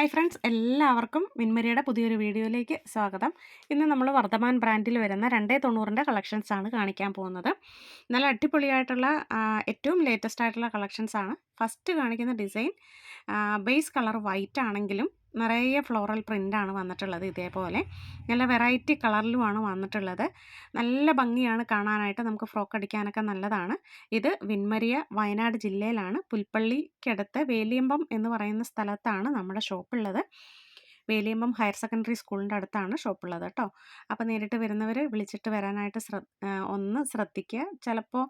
Hi friends എല്ലാവർക്കും മിൻമരിയുടെ പുതിയൊരു വീഡിയോയിലേക്ക് സ്വാഗതം. ഇന്ന് നമ്മൾ വർദ്ധമാൻ ബ്രാൻഡിൽ വരുന്ന രണ്ടേ തൊണ്ണൂറിന്റെ കളക്ഷൻസാണ് കാണിക്കാൻ പോകുന്നത്. നല്ല അടിപൊളിയായിട്ടുള്ള ഏറ്റവും ലേറ്റസ്റ്റ് ആയിട്ടുള്ള കളക്ഷൻസാണ് ഫസ്റ്റ് കാണിക്കുന്ന ഡിസൈൻ ബേസ് കളർ വൈറ്റ് ആണെങ്കിലും നിറയെ ഫ്ലോറൽ പ്രിന്റാണ് വന്നിട്ടുള്ളത് ഇതേപോലെ. നല്ല വെറൈറ്റി കളറിലുമാണ് വന്നിട്ടുള്ളത്. നല്ല ഭംഗിയാണ് കാണാനായിട്ട് നമുക്ക് ഫ്രോക്ക് അടിക്കാനൊക്കെ നല്ലതാണ്. ഇത് വിൻമരിയ വയനാട് ജില്ലയിലാണ്. പുൽപ്പള്ളിക്കടുത്ത് വേലിയമ്പം എന്ന് പറയുന്ന സ്ഥലത്താണ് നമ്മുടെ ഷോപ്പുള്ളത് വേലിയമ്പം ഹയർ സെക്കൻഡറി സ്കൂളിന്റെ അടുത്താണ് ഷോപ്പുള്ളത് കേട്ടോ. അപ്പോൾ നേരിട്ട് വരുന്നവർ വിളിച്ചിട്ട് വരാനായിട്ട് ശ്ര ഒന്ന് ശ്രദ്ധിക്കുക. ചിലപ്പോൾ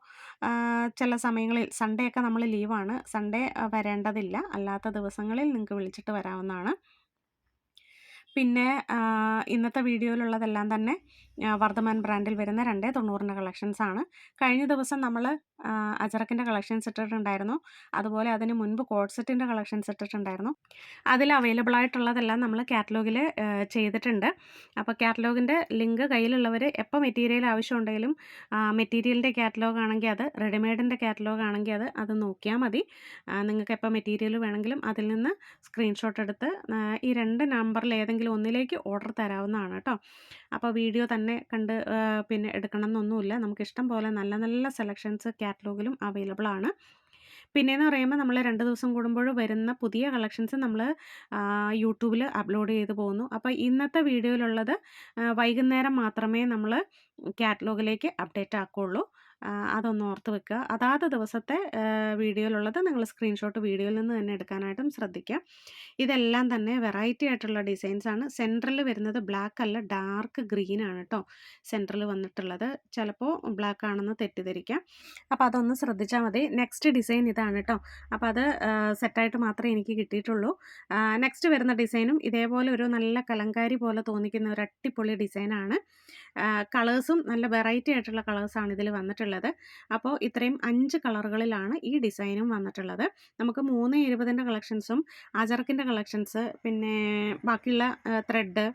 ചില സമയങ്ങളിൽ സൺഡേ ഒക്കെ നമ്മൾ ലീവാണ്. സൺഡേ വരേണ്ടതില്ല. അല്ലാത്ത ദിവസങ്ങളിൽ നിങ്ങൾക്ക് വിളിച്ചിട്ട് വരാവുന്നതാണ്. പിന്നെ ഇന്നത്തെ വീഡിയോയിലുള്ളതെല്ലാം തന്നെ വർദ്ധമാൻ ബ്രാൻഡിൽ വരുന്ന രണ്ടേ തൊണ്ണൂറിന്റെ കളക്ഷൻസാണ്. കഴിഞ്ഞ ദിവസം നമ്മൾ അജറക്കിന്റെ കളക്ഷൻസ് ഇട്ടിട്ടുണ്ടായിരുന്നു. അതുപോലെ അതിന് മുൻപ് കോഡ് സെറ്റിന്റെ കളക്ഷൻസ് ഇട്ടിട്ടുണ്ടായിരുന്നു. അതിൽ അവൈലബിൾ ആയിട്ടുള്ളതെല്ലാം നമ്മൾ കാറ്റലോഗിൽ ചെയ്തിട്ടുണ്ട്. അപ്പോൾ കാറ്റലോഗിന്റെ ലിങ്ക് കയ്യിലുള്ളവർ എപ്പോൾ മെറ്റീരിയൽ ആവശ്യമുണ്ടെങ്കിലും മെറ്റീരിയലിന്റെ കാറ്റലോഗ് ആണെങ്കിൽ അത് റെഡിമെയ്ഡിന്റെ കാറ്റലോഗ് ആണെങ്കിൽ അത് അത് നോക്കിയാൽ മതി. നിങ്ങൾക്ക് എപ്പോൾ മെറ്റീരിയൽ വേണമെങ്കിലും അതിൽ നിന്ന് സ്ക്രീൻഷോട്ട് എടുത്ത് ഈ രണ്ട് നമ്പറിൽ ഏതെങ്കിലും ഒന്നിലേക്ക് ഓർഡർ തരാവുന്നതാണ് കേട്ടോ. അപ്പോൾ വീഡിയോ തന്നെ കണ്ട് പിന്നെ എടുക്കണം എന്നൊന്നുമില്ല നമുക്ക് ഇഷ്ടം പോലെ നല്ല നല്ല സെലക്ഷൻസ് കാറ്റലോഗിലും അവൈലബിൾ ആണ്. പിന്നെയെന്ന് പറയുമ്പോൾ നമ്മൾ രണ്ട് ദിവസം കൂടുമ്പോൾ വരുന്ന പുതിയ കളക്ഷൻസ് നമ്മൾ യൂട്യൂബിൽ അപ്ലോഡ് ചെയ്ത് പോകുന്നു. അപ്പോൾ ഇന്നത്തെ വീഡിയോയിലുള്ളത് വൈകുന്നേരം മാത്രമേ നമ്മൾ കാറ്റലോഗിലേക്ക് അപ്ഡേറ്റ് ആക്കുകയുള്ളൂ അതൊന്ന് ഓർത്ത് വെക്കുക. അതാത് ദിവസത്തെ വീഡിയോയിലുള്ളത് നിങ്ങൾ സ്ക്രീൻഷോട്ട് വീഡിയോയിൽ നിന്ന് തന്നെ എടുക്കാനായിട്ടും ശ്രദ്ധിക്കുക ഇതെല്ലാം തന്നെ വെറൈറ്റി ആയിട്ടുള്ള ഡിസൈൻസ് ആണ്. സെൻട്രൽ വരുന്നത് ബ്ലാക്ക് അല്ല ഡാർക്ക് ഗ്രീൻ ആണ് കേട്ടോ സെൻട്രൽ വന്നിട്ടുള്ളത്. ചിലപ്പോൾ ബ്ലാക്ക് ആണെന്ന് തെറ്റിദ്ധരിക്കാം. അപ്പോൾ അതൊന്ന് ശ്രദ്ധിച്ചാൽ മതി. നെക്സ്റ്റ് ഡിസൈൻ ഇതാണ് കേട്ടോ അപ്പോൾ അത് സെറ്റായിട്ട് മാത്രമേ എനിക്ക് കിട്ടിയിട്ടുള്ളൂ. നെക്സ്റ്റ് വരുന്ന ഡിസൈനും ഇതേപോലെ ഒരു നല്ല കലങ്കാരി പോലെ തോന്നിക്കുന്ന ഒരു അടിപൊളി ഡിസൈനാണ്. കളേഴ്സും നല്ല വെറൈറ്റി ആയിട്ടുള്ള കളേഴ്സാണ് ഇതിൽ വന്നിട്ടുള്ളത്. അപ്പോൾ ഇത്രയും അഞ്ച് കളറുകളിലാണ് ഈ ഡിസൈനും വന്നിട്ടുള്ളത്. നമുക്ക് മൂന്ന് ഇരുപതിന്റെ കളക്ഷൻസും അജർക്കിന്റെ കളക്ഷൻസ് പിന്നെ ബാക്കിയുള്ള ത്രെഡ്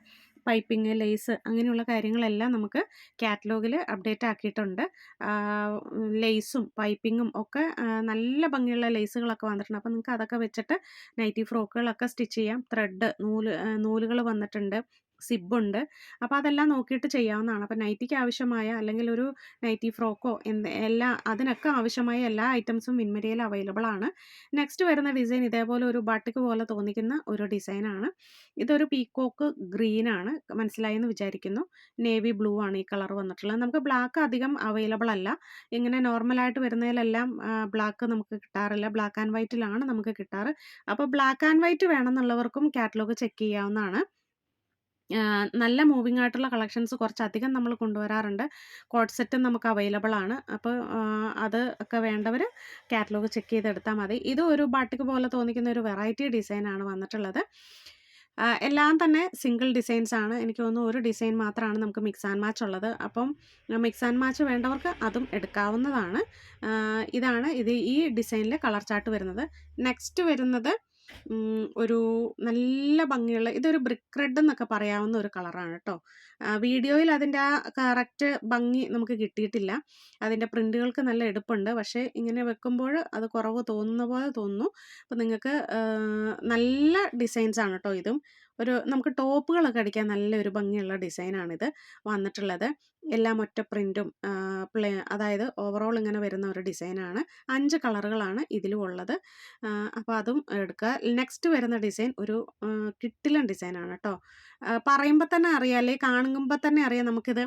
പൈപ്പിംഗ് ലേസ് അങ്ങനെയുള്ള കാര്യങ്ങളെല്ലാം നമുക്ക് കാറ്റലോഗിൽ അപ്ഡേറ്റ് ആക്കിയിട്ടുണ്ട്. ലേസും പൈപ്പിങ്ങും ഒക്കെ നല്ല ഭംഗിയുള്ള ലേസുകളൊക്കെ വന്നിട്ടുണ്ട്. അപ്പോൾ നിങ്ങൾക്ക് അതൊക്കെ വെച്ചിട്ട് നൈറ്റി ഫ്രോക്കുകളൊക്കെ സ്റ്റിച്ച് ചെയ്യാം. ത്രെഡ് നൂൽ നൂലുകൾ വന്നിട്ടുണ്ട്. സിബുണ്ട് അപ്പോൾ അതെല്ലാം നോക്കിയിട്ട് ചെയ്യാവുന്നതാണ്. അപ്പോൾ നൈറ്റിക്ക് ആവശ്യമായ അല്ലെങ്കിൽ ഒരു നൈറ്റി ഫ്രോക്കോ എന്ത് എല്ലാ അതിനൊക്കെ ആവശ്യമായ എല്ലാ ഐറ്റംസും വിൻമരിയയിൽ അവൈലബിൾ ആണ് നെക്സ്റ്റ് വരുന്ന ഡിസൈൻ ഇതേപോലെ ഒരു ബട്ടിക്ക് പോലെ തോന്നിക്കുന്ന ഒരു ഡിസൈനാണ്. ഇതൊരു പീക്കോക്ക് ഗ്രീൻ ആണ് മനസ്സിലായി എന്ന് വിചാരിക്കുന്നു. നേവി ബ്ലൂ ആണ് ഈ കളർ വന്നിട്ടുള്ളത്. നമുക്ക് ബ്ലാക്ക് അധികം അവൈലബിൾ അല്ല ഇങ്ങനെ നോർമലായിട്ട് വരുന്നതിലെല്ലാം ബ്ലാക്ക് നമുക്ക് കിട്ടാറില്ല. ബ്ലാക്ക് ആൻഡ് വൈറ്റിലാണ് നമുക്ക് കിട്ടാറ്. അപ്പോൾ ബ്ലാക്ക് ആൻഡ് വൈറ്റ് വേണമെന്നുള്ളവർക്കും കാറ്റലോഗ് ചെക്ക് ചെയ്യാവുന്നതാണ്. നല്ല മൂവിങ് ആയിട്ടുള്ള കളക്ഷൻസ് കുറച്ചധികം നമ്മൾ കൊണ്ടുവരാറുണ്ട്. കോഡ് സെറ്റും നമുക്ക് അവൈലബിൾ ആണ്. അപ്പോൾ അത് ഒക്കെ വേണ്ടവർ കാറ്റലോഗ് ചെക്ക് ചെയ്തെടുത്താൽ മതി. ഇത് ഒരു ബാട്ടിക്ക് പോലെ തോന്നിക്കുന്ന ഒരു വെറൈറ്റി ഡിസൈനാണ് വന്നിട്ടുള്ളത്. എല്ലാം തന്നെ സിംഗിൾ ഡിസൈൻസ് ആണ്. എനിക്ക് തോന്നുന്നു ഒരു ഡിസൈൻ മാത്രമാണ് നമുക്ക് മിക്സ് ആൻഡ് മാച്ച് ഉള്ളത്. അപ്പം മിക്സ് ആൻഡ് മാച്ച് വേണ്ടവർക്ക് അതും എടുക്കാവുന്നതാണ്. ഇതാണ് ഇത് ഈ ഡിസൈനിൽ കളർ ചാർട്ട് വരുന്നത്. നെക്സ്റ്റ് വരുന്നത് ഒരു നല്ല ഭംഗിയുള്ള ഇതൊരു ബ്രിക്ക് റെഡ് എന്നൊക്കെ പറയാവുന്ന ഒരു കളറാണ് കേട്ടോ. വീഡിയോയിൽ അതിന്റെ ആ കറക്റ്റ് ഭംഗി നമുക്ക് കിട്ടിയിട്ടില്ല. അതിന്റെ പ്രിന്റുകൾക്ക് നല്ല എടുപ്പുണ്ട്. പക്ഷേ ഇങ്ങനെ വെക്കുമ്പോൾ അത് കുറവ് തോന്നുന്ന പോലെ തോന്നുന്നു. അപ്പം നിങ്ങൾക്ക് നല്ല ഡിസൈൻസ് ആണ് കേട്ടോ ഇതും. ഒരു നമുക്ക് ടോപ്പുകളൊക്കെ അടിക്കാൻ നല്ല ഒരു ഭംഗിയുള്ള ഡിസൈനാണിത് വന്നിട്ടുള്ളത്. എല്ലാം ഒറ്റ പ്രിന്റും പ്ലേ അതായത് ഓവറോൾ ഇങ്ങനെ വരുന്ന ഒരു ഡിസൈനാണ് അഞ്ച് കളറുകളാണ് ഇതിലും ഉള്ളത്. അപ്പോൾ അതും എടുക്കുക. നെക്സ്റ്റ് വരുന്ന ഡിസൈൻ ഒരു കിട്ടിലൻ ഡിസൈനാണ് കേട്ടോ പറയുമ്പോൾ തന്നെ അറിയാം അല്ലെങ്കിൽ കാണുമ്പോൾ തന്നെ അറിയാം നമുക്കിത്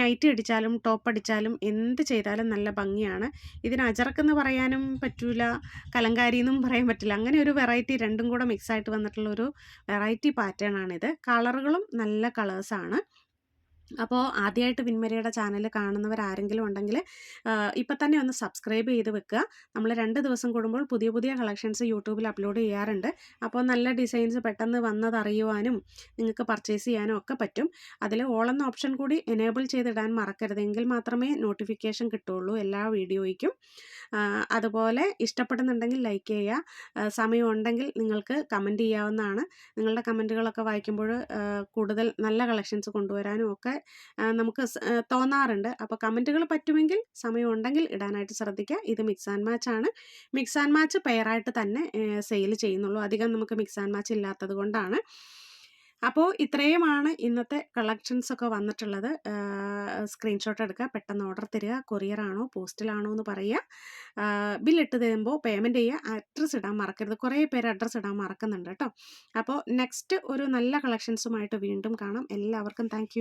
നൈറ്റ് അടിച്ചാലും ടോപ്പ് അടിച്ചാലും എന്ത് ചെയ്താലും നല്ല ഭംഗിയാണ്. ഇതിന് അജറക്കെന്ന് പറയാനും പറ്റൂല കലങ്കാരി എന്നും പറയാൻ പറ്റില്ല. അങ്ങനെ ഒരു വെറൈറ്റി രണ്ടും കൂടെ മിക്സ് ആയിട്ട് വന്നിട്ടുള്ള ഒരു വെറൈറ്റി പാറ്റേൺ ആണിത് കളറുകളും നല്ല കളേഴ്സാണ് അപ്പോൾ ആദ്യമായിട്ട് വിൻമരിയുടെ ചാനൽ കാണുന്നവർ ആരെങ്കിലും ഉണ്ടെങ്കിൽ ഇപ്പം തന്നെ ഒന്ന് സബ്സ്ക്രൈബ് ചെയ്ത് വെക്കുക. നമ്മൾ രണ്ട് ദിവസം കൂടുമ്പോൾ പുതിയ പുതിയ കളക്ഷൻസ് യൂട്യൂബിൽ അപ്ലോഡ് ചെയ്യാറുണ്ട്. അപ്പോൾ നല്ല ഡിസൈൻസ് പെട്ടെന്ന് വന്നതറിയുവാനും നിങ്ങൾക്ക് പർച്ചേസ് ചെയ്യാനും ഒക്കെ പറ്റും. അതിൽ ഓളെന്ന ഓപ്ഷൻ കൂടി എനേബിൾ ചെയ്തിടാൻ മറക്കരുത്. എങ്കിൽ മാത്രമേ നോട്ടിഫിക്കേഷൻ കിട്ടുള്ളൂ എല്ലാ വീഡിയോയ്ക്കും. അതുപോലെ ഇഷ്ടപ്പെടുന്നുണ്ടെങ്കിൽ ലൈക്ക് ചെയ്യുക. സമയമുണ്ടെങ്കിൽ നിങ്ങൾക്ക് കമന്റ് ചെയ്യാവുന്നതാണ്. നിങ്ങളുടെ കമന്റുകളൊക്കെ വായിക്കുമ്പോൾ കൂടുതൽ നല്ല കളക്ഷൻസ് കൊണ്ടുവരാനും ഒക്കെ നമുക്ക് തോന്നാറുണ്ട്. അപ്പോൾ കമന്റുകൾ പറ്റുമെങ്കിൽ സമയമുണ്ടെങ്കിൽ ഇടാനായിട്ട് ശ്രദ്ധിക്കുക. ഇത് മിക്സ് ആൻഡ് മാച്ച് ആണ്. മിക്സ് ആൻഡ് മാച്ച് പെയറായിട്ട് തന്നെ സെയിൽ ചെയ്യുന്നുള്ളൂ. അധികം നമുക്ക് മിക്സ് ആൻഡ് മാച്ച് ഇല്ലാത്തത് കൊണ്ടാണ്. അപ്പോൾ ഇത്രയുമാണ് ഇന്നത്തെ കളക്ഷൻസ് ഒക്കെ വന്നിട്ടുള്ളത്. സ്ക്രീൻഷോട്ട് എടുക്കുക പെട്ടെന്ന് ഓർഡർ തരിക കൊറിയർ ആണോ പോസ്റ്റിലാണോ എന്ന് പറയുക. ബില്ലിട്ട് തരുമ്പോൾ പേയ്മെന്റ് ചെയ്യുക അഡ്രസ്സ് ഇടാൻ മറക്കരുത്. കുറേ പേര് അഡ്രസ്സ് ഇടാൻ മറക്കുന്നുണ്ട് കേട്ടോ. അപ്പോൾ നെക്സ്റ്റ് ഒരു നല്ല കളക്ഷൻസുമായിട്ട് വീണ്ടും കാണാം. എല്ലാവർക്കും താങ്ക്